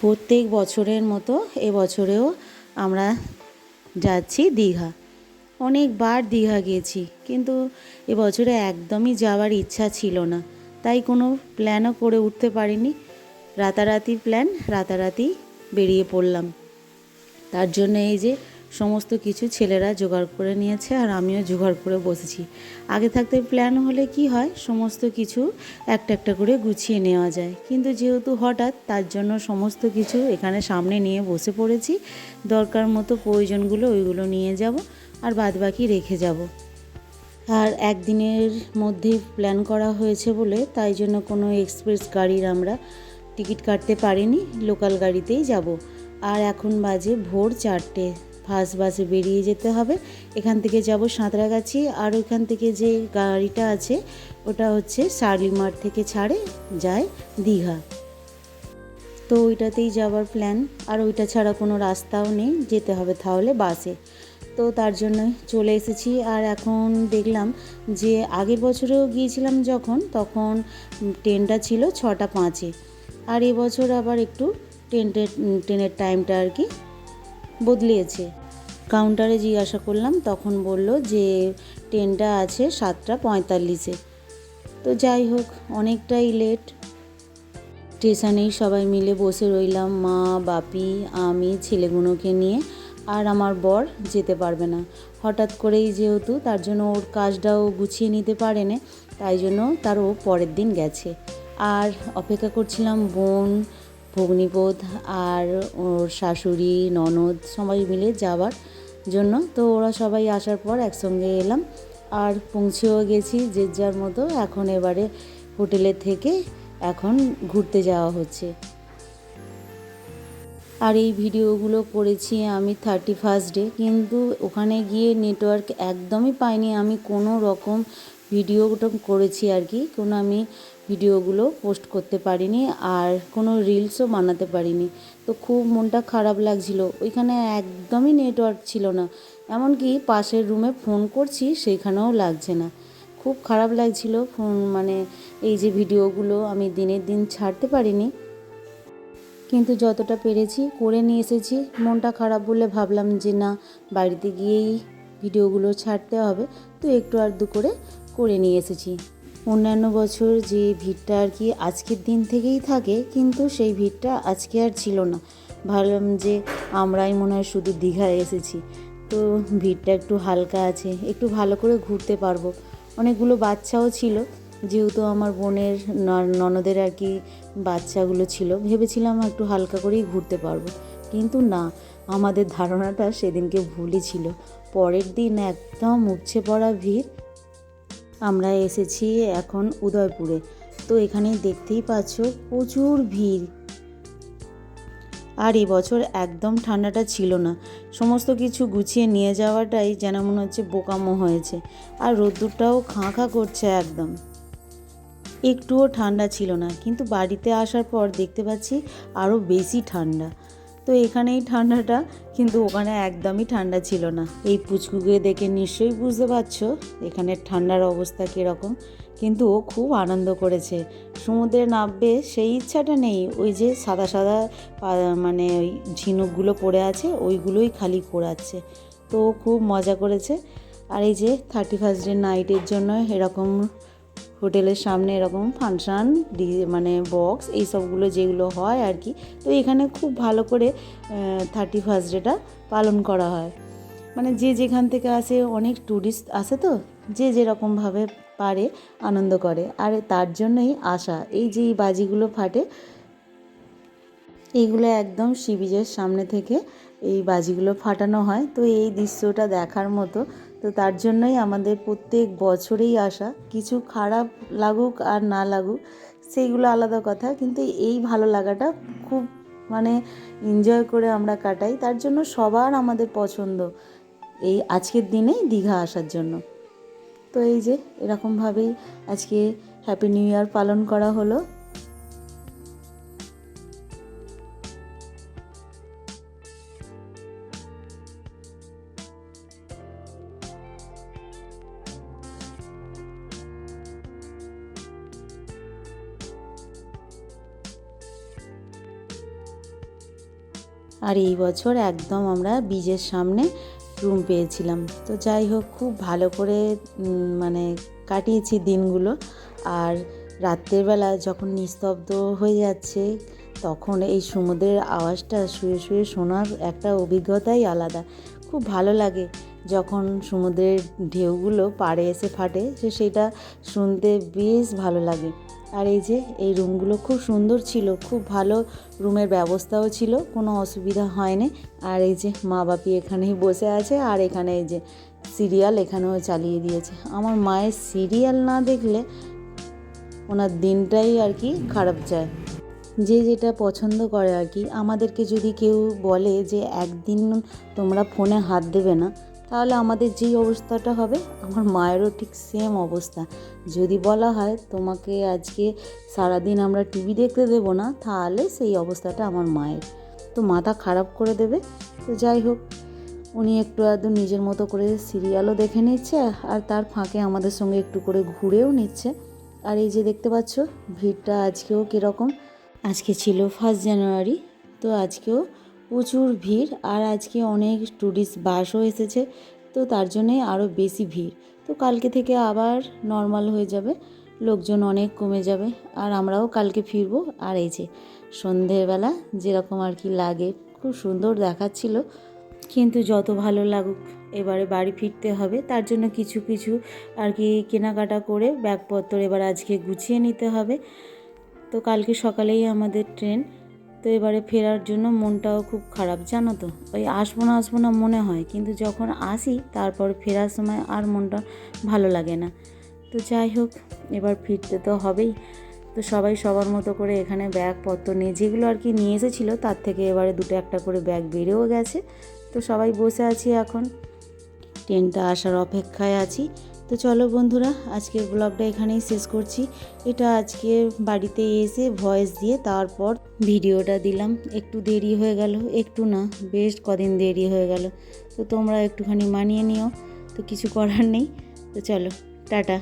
প্রত্যেক বছরের মতো এবছরেও আমরা যাচ্ছি দীঘা। অনেকবার দীঘা গেছি কিন্তু এবছরে একদমই যাওয়ার ইচ্ছা ছিল না। তাই কোনো প্ল্যানও করে উঠতে পারিনি। রাতারাতি প্ল্যান রাতারাতি বেরিয়ে পড়লাম। তার জন্য এই যে সমস্ত কিছু ছেলেরা জোগাড় করে নিয়েছে আর আমিও জোগাড় করে বসেছি। আগে থাকতে প্ল্যান হলে কি হয়? সমস্ত কিছু একটা একটা করে গুছিয়ে নেওয়া যায়। কিন্তু যেহেতু হঠাৎ, তার জন্য সমস্ত কিছু এখানে সামনে নিয়ে বসে পড়েছি। দরকার মতো প্রয়োজনগুলো ওইগুলো নিয়ে যাব আর বাদবাকি রেখে যাব। আর একদিনের মধ্যে প্ল্যান করা হয়েছে বলে, তাই জন্য কোনো এক্সপ্রেস গাড়ির আমরা টিকিট কাটতে পারিনি। লোকাল গাড়িতেই যাব। আর এখন বাজে ভোর চারটে। ফার্স্ট বাসে বেরিয়ে যেতে হবে। এখান থেকে যাব সাঁতরাগাছি। আর ওইখান থেকে যে গাড়িটা আছে, ওটা হচ্ছে শার্লিমার থেকে ছাড়ে যায় দীঘা। তো ওইটাতেই যাওয়ার প্ল্যান আর ওইটা ছাড়া কোনো রাস্তাও নেই, যেতে হবে তাহলে বাসে। তো তার জন্য চলে এসেছি। আর এখন দেখলাম যে আগের বছরেও গিয়েছিলাম যখন, তখন ট্রেনটা ছিল ছটা পাঁচে। আর এবছর আবার একটু ট্রেনটের ট্রেনের টাইমটা আর কি বদলিয়েছে। কাউন্টারে জিজ্ঞাসা করলাম, তখন বলল যে, ট্রেনটা আছে সাতটা পঁয়তাল্লিশে। তো যাই হোক, অনেকটাই লেট স্টেশনেই সবাই মিলে বসে রইলাম, মা, বাপি, আমি, ছেলেগুলোকে নিয়ে। আর আমার বর যেতে পারবে না। হঠাৎ করেই যেহেতু তার জন্য ওর কাজটাও গুছিয়ে নিতে পারে না তাই জন্য তার ও পরের দিন গেছে। আর অপেক্ষা করছিলাম বোন ভগ্নিপোধ আর ওর শাশুড়ি, ননদ সবাই মিলে যাওয়ার জন্য। তো ওরা সবাই আসার পর একসঙ্গে এলাম আর পৌঁছেও গেছি যে যার মতো। এখন এবারে হোটেলে থেকে এখন ঘুরতে যাওয়া হচ্ছে। আর এই ভিডিওগুলো করেছি আমি থার্টি ফার্স্ট ডে, কিন্তু ওখানে গিয়ে নেটওয়ার্ক একদমই পাইনি। আমি কোনো রকম ভিডিওটা করেছি আর কি। কোনো আমি ভিডিওগুলো পোস্ট করতে পারিনি আর কোনো রিলসও বানাতে পারিনি। তো খুব মনটা খারাপ লাগছিল। ওইখানে একদমই নেটওয়ার্ক ছিল না। এমনকি পাশের রুমে ফোন করছি, সেখানেও লাগছে না। খুব খারাপ লাগছিল ফোন মানে এই যে ভিডিওগুলো আমি দিনের দিন ছাড়তে পারিনি। কিন্তু যতটা পেরেছি করে নিয়ে এসেছি। মনটা খারাপ বলে ভাবলাম যে না, বাড়িতে গিয়েই ভিডিওগুলো ছাড়তে হবে। তো একটু আধটু করে করে নিয়ে এসেছি। অন্যান্য বছর যে ভিড়টা আর কি আজকের দিন থেকেই থাকে, কিন্তু সেই ভিড়টা আজকে আর ছিল না। ভাবলাম যে আমরাই মনে হয় শুধু দীঘায় এসেছি। তো ভিড়টা একটু হালকা আছে, একটু ভালো করে ঘুরতে পারব। অনেকগুলো বাচ্চাও ছিল, যেহেতু আমার বোনের ননদের আর কি বাচ্চাগুলো ছিল, ভেবেছিলাম একটু হালকা করেই ঘুরতে পারব। কিন্তু না, আমাদের ধারণাটা সেদিনকে ভুলই ছিল। পরের দিন একদম উপচে পড়া ভিড় আমরা এসেছি এখন উদয়পুরে। তো এখানে দেখতেই পাচ্ছ প্রচুর ভিড়। আর এবছর একদম ঠান্ডাটা ছিল না। সমস্ত কিছু গুছিয়ে নিয়ে যাওয়াটাই যেন মনে হচ্ছে বোকামো হয়েছে। আর রোদ্দুরটাও খাঁ খাঁ করছে একদম। একটুও ঠান্ডা ছিল না, কিন্তু বাড়িতে আসার পর দেখতে পাচ্ছি আরও বেশি ঠান্ডা। তো এখানেই ঠান্ডাটা, কিন্তু ওখানে একদমই ঠান্ডা ছিল না। এই পুচকুকে দেখে নিশ্চয়ই বুঝতে পারছ এখানে ঠান্ডার অবস্থা কীরকম। কিন্তু ও খুব আনন্দ করেছে। সমুদ্রে নামবে সেই ইচ্ছাটা নেই। ওই যে সাদা সাদা মানে ওই ঝিনুকগুলো পড়ে আছে, ওইগুলোই খালি কোড়াচ্ছে। তো খুব মজা করেছে। আর এই যে থার্টি ফার্স্ট ডে নাইটের জন্য এরকম হোটেলের সামনে এরকম ফাংশান মানে বক্স এই সবগুলো যেগুলো হয় আর কি। তো এখানে খুব ভালো করে থার্টি ফার্স্ট ডেটা পালন করা হয়। মানে যে যেখান থেকে আসে, অনেক ট্যুরিস্ট আসে তো, যে যেরকমভাবে পারে, আনন্দ করে। আর তার জন্যই আসা। এই যে বাজিগুলো ফাটে, এইগুলো একদম সি সামনে থেকে এই বাজিগুলো ফাটানো হয়। তো এই দৃশ্যটা দেখার মতো তো তার জন্যই আমাদের প্রত্যেক বছরেই আসা। কিছু খারাপ লাগুক আর না লাগুক, সেইগুলো আলাদা কথা। কিন্তু এই ভালো লাগাটা খুব মানে এনজয় করে আমরা কাটাই। তার জন্য সবার আমাদের পছন্দ এই আজকের দিনেই দীঘা আসার জন্য। তো এই যে এরকমভাবেই আজকে হ্যাপি নিউ ইয়ার পালন করা হলো। আর এই বছর একদম আমরা বীজের সামনে রুম পেয়েছিলাম। তো যাই হোক, খুব ভালো করে মানে কাটিয়েছি দিনগুলো। আর রাত্রের বেলা যখন নিস্তব্ধ হয়ে যাচ্ছে, তখন এই সমুদ্রের আওয়াজটা শুয়ে শুয়ে শোনার একটা অভিজ্ঞতাই আলাদা। খুব ভালো লাগে যখন সমুদ্রের ঢেউগুলো পাড়ে এসে ফাটে তো সেটা শুনতে বেশ ভালো লাগে। আর এই যে, এই রুমগুলো খুব সুন্দর ছিল, খুব ভালো রুমের ব্যবস্থাও ছিল, কোনো অসুবিধা হয়নি। আর এই যে মা বাপি এখানেই বসে আছে, আর এখানে এই যে, সিরিয়াল এখানেও চালিয়ে দিয়েছে। আমার মায়ের সিরিয়াল না দেখলে ওনার দিনটাই আর কি খারাপ যায়। যে যেটা পছন্দ করে আর কি। আমাদেরকে যদি কেউ বলে যে, একদিন তোমরা ফোনে হাত দেবে না তাহলে আমাদের যেই অবস্থাটা হবে, আমার মায়েরও ঠিক সেম অবস্থা। যদি বলা হয় তোমাকে আজকে সারাদিন আমরা টিভি দেখতে দেবো না, তাহলে সেই অবস্থাটা আমার মায়ের। তো মাথা খারাপ করে দেবে। তো যাই হোক, উনি একটু আধটু নিজের মতো করে সিরিয়ালও দেখে নিচ্ছে, আর তার ফাঁকে আমাদের সঙ্গে একটু করে ঘুরেও নিচ্ছে। আর এই যে দেখতে পাচ্ছ, ভিড়টা আজকেও কীরকম? আজকে ছিল ফার্স্ট জানুয়ারি তো আজকেও প্রচুর ভিড় আর আজকে অনেক ট্যুরিস্ট বাসও এসেছে, তো তার জন্যে আরও বেশি ভিড়। তো কালকে থেকে আবার নর্মাল হয়ে যাবে, লোকজন অনেক কমে যাবে আর আমরাও কালকে ফিরবো। আর এই যে সন্ধেবেলা যেরকম আর কি লাগে, খুব সুন্দর দেখাচ্ছিল। কিন্তু যত ভালো লাগুক, এবারে বাড়ি ফিরতে হবে, তার জন্য কিছু কিছু আর কি কেনাকাটা করে ব্যাগপত্র এবার আজকে গুছিয়ে নিতে হবে। তো কালকে সকালেই আমাদের ট্রেন তো এবারে ফেরার জন্য মনটাও খুব খারাপ, জানো তো? ওই আসব না আসব না মনে হয়, কিন্তু যখন আসি তারপর ফেরার সময় আর মনটা ভালো লাগে না। তো যাই হোক, এবার ফিরতে তো হবেই। তো সবাই সবার মতো করে এখানে ব্যাগপত্র নিয়ে, যেগুলো আর কি নিয়ে এসেছিল, তার থেকে এবারে দুটো একটা করে ব্যাগ বেড়েও গেছে। তো সবাই বসে আছি এখন। ট্রেনটা আসার অপেক্ষায় আছি। তো চলো বন্ধুরা, আজকের ব্লগটা এখানেই শেষ করছি। এটা আজকে বাড়িতে এসে ভয়েস দিয়ে তারপর ভিডিওটা দিলাম। একটু দেরি হয়ে গেল, একটু না, বেশ কদিন দেরি হয়ে গেল। তো তোমরা একটুখানি মানিয়ে নিও, তো কিছু করার নেই। তো চলো, টাটা।